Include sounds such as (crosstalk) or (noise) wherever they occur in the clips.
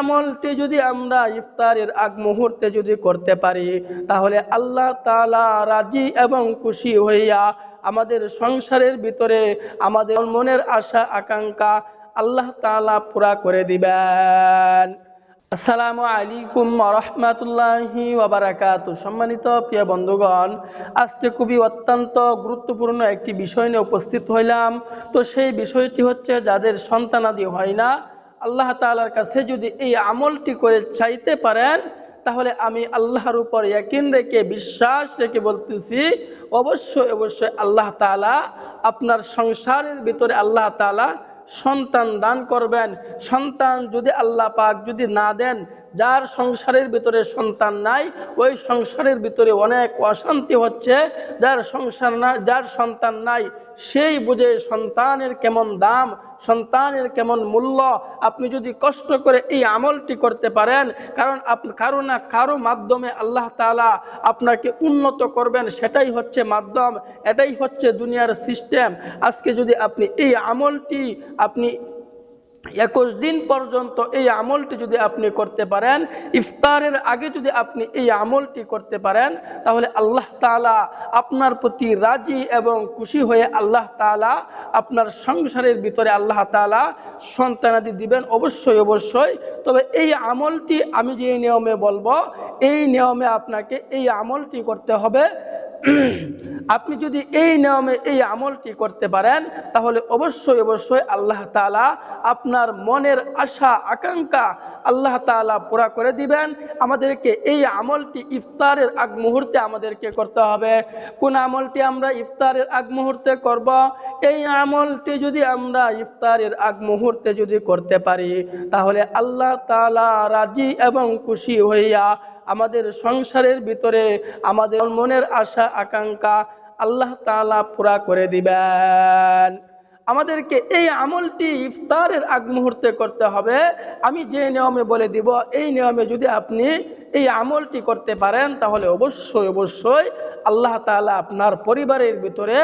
আমলটি যদি আমরা ইফতারের আগ মুহূর্তে যদি করতে পারি, তাহলে আল্লাহ তালা রাজি এবং খুশি হইয়া আমাদের সংসারের ভিতরে আমাদের মনের আশা, আকাঙ্ক্ষা আল্লাহ তাআলা পুরা করে দিবেন। আসসালামু আলাইকুম রহমতুল্লাহি ওবারাকাতু সম্মানিত প্রিয় বন্ধুগণ, আজকে খুবই অত্যন্ত গুরুত্বপূর্ণ একটি বিষয় নিয়ে উপস্থিত হইলাম। তো সেই বিষয়টি হচ্ছে যাদের সন্তানাদি হয় না আল্লাহ তালার কাছে যদি এই আমলটি করে চাইতে পারেন, তাহলে আমি আল্লাহর উপর ইয়াকিন রেখে, বিশ্বাস রেখে বলতেছি, অবশ্যই অবশ্যই আল্লাহ তালা আপনার সংসারের ভিতরে আল্লাহ তালা সন্তান দান করবেন। সন্তান যদি আল্লাহ পাক যদি না দেন যার সংসারের ভিতরে সন্তান নাই, ওই সংসারের ভিতরে অনেক অশান্তি হচ্ছে। যার সংসার না, যার সন্তান নাই, সেই বুঝে সন্তানের কেমন দাম, সন্তানের কেমন মূল্য। আপনি যদি কষ্ট করে এই আমলটি করতে পারেন, কারণ কারও না কারও মাধ্যমে আল্লাহ তালা আপনাকে উন্নত করবেন, সেটাই হচ্ছে মাধ্যম, এটাই হচ্ছে দুনিয়ার সিস্টেম। আজকে যদি আপনি এই আমলটি, আপনি একুশ দিন পর্যন্ত এই আমলটি যদি আপনি করতে পারেন, ইফতারের আগে যদি আপনি এই আমলটি করতে পারেন, তাহলে আল্লাহ তালা আপনার প্রতি রাজি এবং খুশি হয়ে আল্লাহ তালা আপনার সংসারের ভিতরে আল্লাহ তালা সন্তানাদি দিবেন অবশ্যই অবশ্যই। তবে এই আমলটি আমি যে নিয়মে বলব, এই নিয়মে আপনাকে এই আমলটি করতে হবে। (clears throat) আপনি যদি এই নিয়মে এই আমলটি করতে পারেন, তাহলে অবশ্যই অবশ্যই আল্লাহ তালা আপনার মনের আশা, আকাঙ্ক্ষা আল্লাহ তালা পুরা করে দিবেন। আমাদেরকে এই আমলটি ইফতারের আগ মুহূর্তে আমাদেরকে করতে হবে। কোন আমলটি আমরা ইফতারের আগ মুহূর্তে করব? এই আমলটি যদি আমরা ইফতারের আগ মুহূর্তে যদি করতে পারি, তাহলে আল্লাহ তালা রাজি এবং খুশি হইয়া আমাদের সংসারের ভিতরে আমাদের মনের আশা, আকাঙ্ক্ষা আল্লাহ তালা পুরা করে দিবেন। আমাদেরকে এই আমলটি ইফতারের আগ মুহূর্তে করতে হবে। আমি যে নিয়মে বলে দিব, এই নিয়মে যদি আপনি এই আমলটি করতে পারেন, তাহলে অবশ্যই অবশ্যই আল্লাহ তাআলা আপনার পরিবারের ভিতরে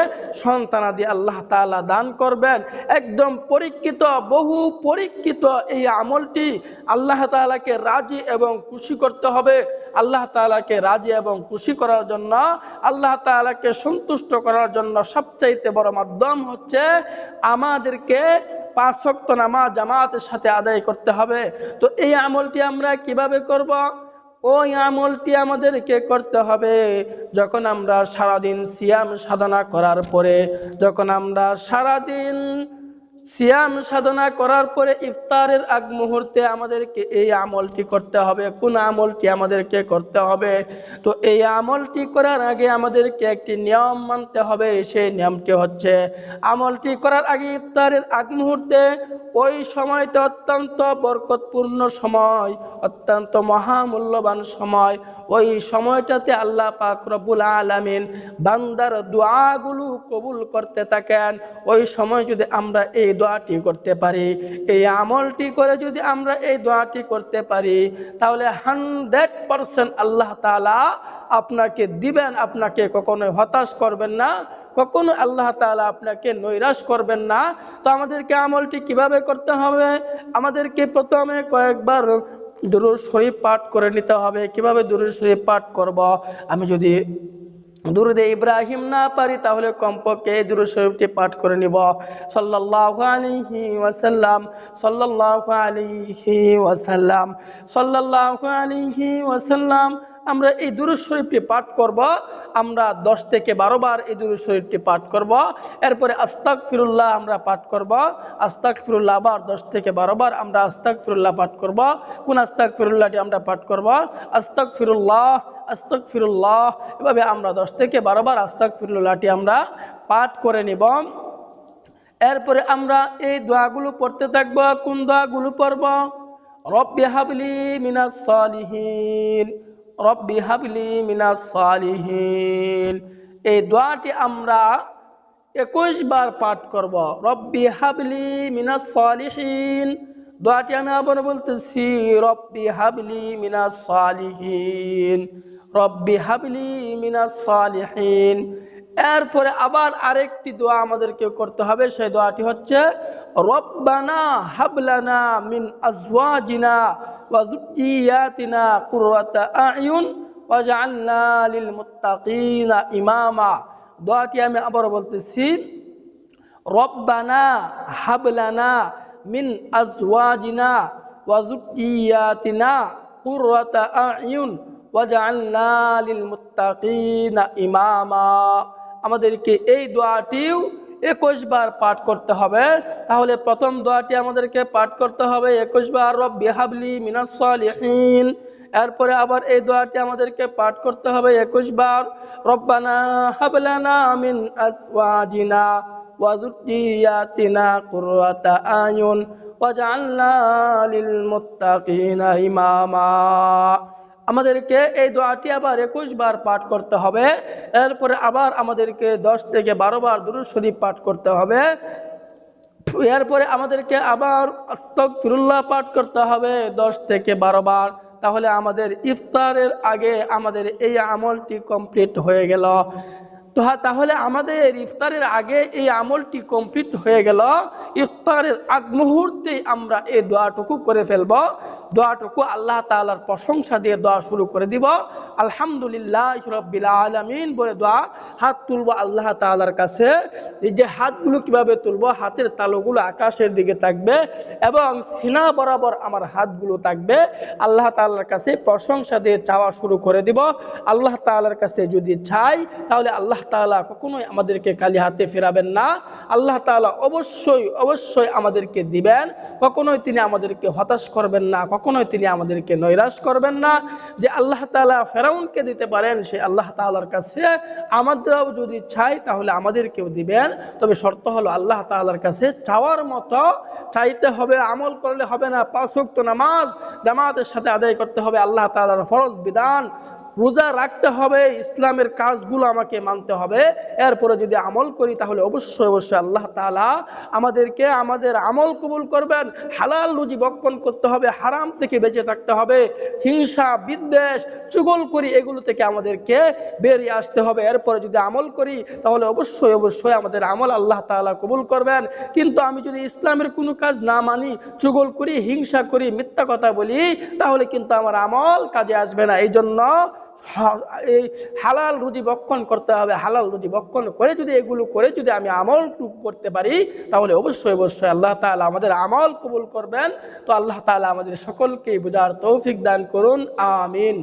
সন্তানাদি আল্লাহ তাআলা দান করবেন। একদম পরীক্ষিত, বহু পরীক্ষিত এই আমলটি আল্লাহ তাআলাকে রাজি এবং খুশি করতে হবে। আল্লাহ তাআলাকে রাজি এবং খুশি করার জন্য, আল্লাহ তাআলাকে সন্তুষ্ট করার জন্য সবচাইতে বড় মাধ্যম হচ্ছে আমাদেরকে পাঁচ শক্ত নামাজ জামাতের সাথে আদায় করতে হবে। তো এই আমলটি আমরা কীভাবে করব? ওই আমলটি আমাদেরকে করতে হবে। যখন আমরা সারাদিন সিয়াম সাধনা করার পরে, যখন আমরা সারাদিন সিয়াম সাধনা করার পরে ইফতারের আগ মুহূর্তে আমাদেরকে এই আমলটি করতে হবে। কোন আমলটি আমাদেরকে করতে হবে? তো এই আমলটি করার আগে আমাদেরকে একটি নিয়ম মানতে হবে, সেই নিয়মটি হচ্ছে আমলটি করার আগে ইফতারের আগ মুহূর্তে ওই সময়টা অত্যন্ত বরকতপূর্ণ সময়, অত্যন্ত মহামূল্যবান সময়। ওই সময়টাতে আল্লাহ পাক রব্বুল আলামিন বান্দার দোয়াগুলো কবুল করতে থাকেন, ওই সময় যদি আমরা এই দোয়াটি করতে পারি, এই আমলটি করে যদি আমরা এই দোয়াটি করতে পারি, তাহলে হান্ড্রেড পারসেন্ট আল্লাহ তালা আপনাকে দিবেন, আপনাকে কখনোই হতাশ করবেন না কখনো আল্লাহ তাআলা আপনাকে নৈরাশ করবেন না। তো আমাদেরকে আমলটি কীভাবে করতে হবে? আমাদেরকে প্রথমে কয়েকবার দুরুদ শরীফ পাঠ করে নিতে হবে। কীভাবে দুরুদ শরীফ পাঠ করব? আমি যদি দুরুদে ইব্রাহিম না পারি, তাহলে কমপক্ষে এই দুরুদ শরীফটি পাঠ করে নিব। সাল্লাল্লাহু আলাইহি ওয়াসাল্লাম, সাল্লাল্লাহু আলাইহি ওয়াসাল্লাম, সাল্লাল্লাহু আলাইহি ওয়াসাল্লাম, আমরা এই দুরুদ শরীফটি পাঠ করব। আমরা দশ থেকে বারো বার এই দুরুদ শরীফটি পাঠ করব। এরপরে আস্তাক ফিরুল্লাহ আমরা পাঠ করব। আস্তাক ফিরুল্লাহ আবার দশ থেকে বারো বার আমরা আস্তাক ফিরুল্লাহ পাঠ করব। কোন আস্তাক ফিরুল্লাহটি আমরা পাঠ করব? আস্তাক ফিরুল্লাহ আস্তাক ফিরুল্লাহ এভাবে আমরা দশ থেকে বারো বার আস্তাক ফিরুল্লাহটি আমরা পাঠ করে নিব। এরপরে আমরা এই দোয়াগুলো পড়তে থাকব। কোন দোয়াগুলো পড়ব? রব্বি হাবলি মিনাস সালিহিন। রব্বি হাবলি মিনাস সালিহিন। এই দোয়াটি আমরা একুশ বার পাঠ করব। রব্বি হাবলি মিনাস সালিহিন। দোয়াটি আমি আবার বলতেছি, রব্বি হাবলি মিনাস সালিহিন। রব্বি হাবলি মিনাস সালিহিন। এরপরে আবার আরেকটি দোয়া আমাদেরকে করতে হবে, সেই দোয়াটি হচ্ছে, রব্বানা হাবলানা মিন আজওয়াজিনা ওয়া যুররিয়াতিনা কুররাতা আয়ুন ওয়াজআলনা লিল মুত্তাকিনা ইমামা। দোয়াটি আমি আবার বলতেছি, রব্বানা হাবলানা মিন আজওয়াজিনা ওয়া যুররিয়াতিনা কুররাতা ইমামা। আমাদেরকে এই দোয়াটিও একুশ বার পাঠ করতে হবে। তাহলে প্রথম দোয়াটি আমাদেরকে পাঠ করতে হবে, একুশ বার, রব্বি হাবলি মিনাস সালিহিন। এরপরে আবার এই দোয়াটি আমাদেরকে পাঠ করতে হবে একুশ বার, রব্বানা হাবলানা মিন আজওয়াজিনা ওয়া যুররিয়াতিনা কুররাতা আয়ুন। ওয়াজআলনা লিল মুত্তাকিনা ইমামা। আমাদেরকে এই দোয়াটি আবার একুশ বার পাঠ করতে হবে। এরপরে আবার আমাদেরকে দশ থেকে বারো বার দুরুদ শরীফ পাঠ করতে হবে। এরপরে আমাদেরকে আবার আস্তক ফিরুল্লাহ পাঠ করতে হবে দশ থেকে বারো বার। তাহলে আমাদের ইফতারের আগে আমাদের এই আমলটি কমপ্লিট হয়ে গেল। তো হ্যাঁ, তাহলে আমাদের ইফতারের আগে এই আমলটি কমপ্লিট হয়ে গেল। ইফতারের আগ মুহূর্তে আমরা এই দোয়াটুকু করে ফেলব। দোয়াটুকু আল্লাহ তাআলার প্রশংসা দিয়ে দোয়া শুরু করে দিব। আলহামদুলিল্লাহ আলামিন বলে দোয়া হাত তুলবো আল্লাহ তাআলার কাছে। এই যে হাতগুলো কীভাবে তুলবো হাতের তালুগুলো আকাশের দিকে থাকবে এবং সিনা বরাবর আমার হাতগুলো থাকবে। আল্লাহ তাআলার কাছে প্রশংসা দিয়ে চাওয়া শুরু করে দিব। আল্লাহ তাআলার কাছে যদি চাই তাহলে আল্লাহ তাআলা কখনোই আমাদেরকে খালি হাতে ফেরাবেন না। আল্লাহ তাআলা অবশ্যই অবশ্যই আমাদেরকে দিবেন। কখনোই তিনি আমাদেরকে হতাশ করবেন না, কখনোই তিনি আমাদেরকে নৈরাশ করবেন না। যে আল্লাহ তাআলা ফেরাউনকে দিতে পারেন, সে আল্লাহ তাআলার কাছে আমাদেরও যদি চাই তাহলে আমাদেরকেও দিবেন। তবে শর্ত হলো আল্লাহ তাআলার কাছে চাওয়ার মতো চাইতে হবে, আমল করলে হবে না। পাঁচ ওয়াক্ত নামাজ জামাতের সাথে আদায় করতে হবে, আল্লাহ তাআলার ফরজ বিধান। রোজা রাখতে হবে, ইসলামের কাজগুলো আমাকে মানতে হবে। এরপরে যদি আমল করি, তাহলে অবশ্যই অবশ্যই আল্লাহ তাআলা আমাদেরকে আমাদের আমল কবুল করবেন। হালাল রুজি বক্ষণ করতে হবে, হারাম থেকে বেঁচে থাকতে হবে। হিংসা, বিদ্বেষ, চুগল করি, এগুলো থেকে আমাদেরকে বেরিয়ে আসতে হবে। এরপরে যদি আমল করি, তাহলে অবশ্যই অবশ্যই আমাদের আমল আল্লাহ তাআলা কবুল করবেন। কিন্তু আমি যদি ইসলামের কোনো কাজ না মানি, চুগল করি, হিংসা করি, মিথ্যা কথা বলি, তাহলে কিন্তু আমার আমল কাজে আসবে না। এই জন্য এই হালাল রুজি বক্ষণ করতে হবে, হালাল রুজি বক্ষণ করে যদি এগুলো করে যদি আমি আমল করতে পারি, তাহলে অবশ্যই অবশ্যই আল্লাহ তালা আমাদের আমল কবুল করবেন। তো আল্লাহ তালা আমাদের সকলকে বোঝার তৌফিক দান করুন, আমিন।